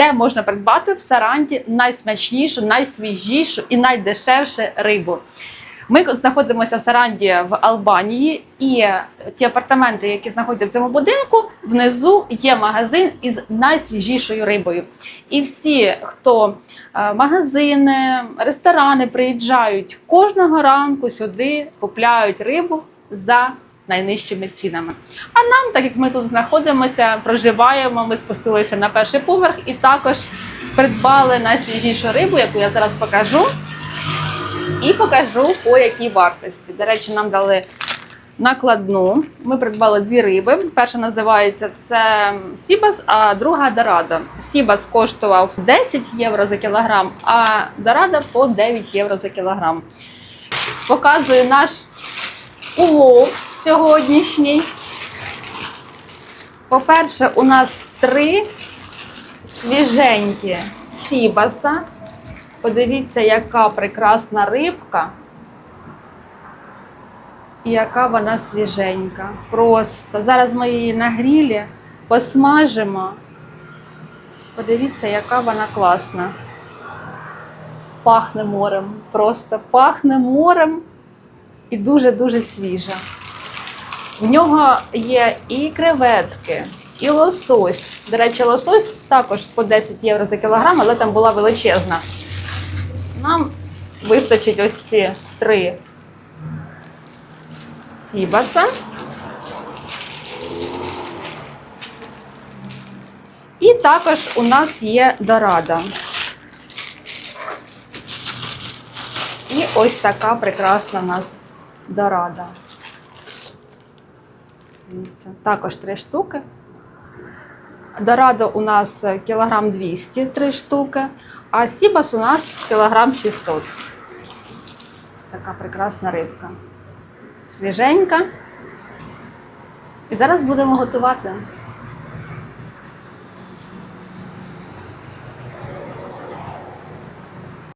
де можна придбати в Саранді найсмачнішу, найсвіжішу і найдешевшу рибу. Ми знаходимося в Саранді в Албанії, і ті апартаменти, які знаходяться в цьому будинку, внизу є магазин із найсвіжішою рибою. І всі, хто е, магазини, ресторани приїжджають кожного ранку сюди, купляють рибу за найнижчими цінами. А нам, так як ми тут знаходимося, проживаємо, ми спустилися на перший поверх і також придбали найсвіжішу рибу, яку я зараз покажу. І покажу по якій вартості. До речі, нам дали накладну. Ми придбали дві риби. Перша називається це Сібас, а друга Дорадо. Сібас коштував 10 євро за кілограм, а Дорадо по 9 євро за кілограм. Показую наш улов сьогоднішній. По-перше, у нас три свіженькі Сібаса. Подивіться, яка прекрасна рибка. І яка вона свіженька. Просто. Зараз ми її на грілі посмажимо. Подивіться, яка вона класна. Пахне морем. Просто пахне морем і дуже-дуже свіжа. В нього є і креветки, і лосось. До речі, лосось також по 10 євро за кілограм, але там була величезна. Нам вистачить ось ці три сібаса. І також у нас є дорада. І ось така прекрасна у нас дорада. Дивіться, Також три штуки. Дорадо у нас кілограм 200, три штуки, а сібас у нас кілограм 600. Ось така прекрасна рибка. Свіженька. І зараз будемо готувати.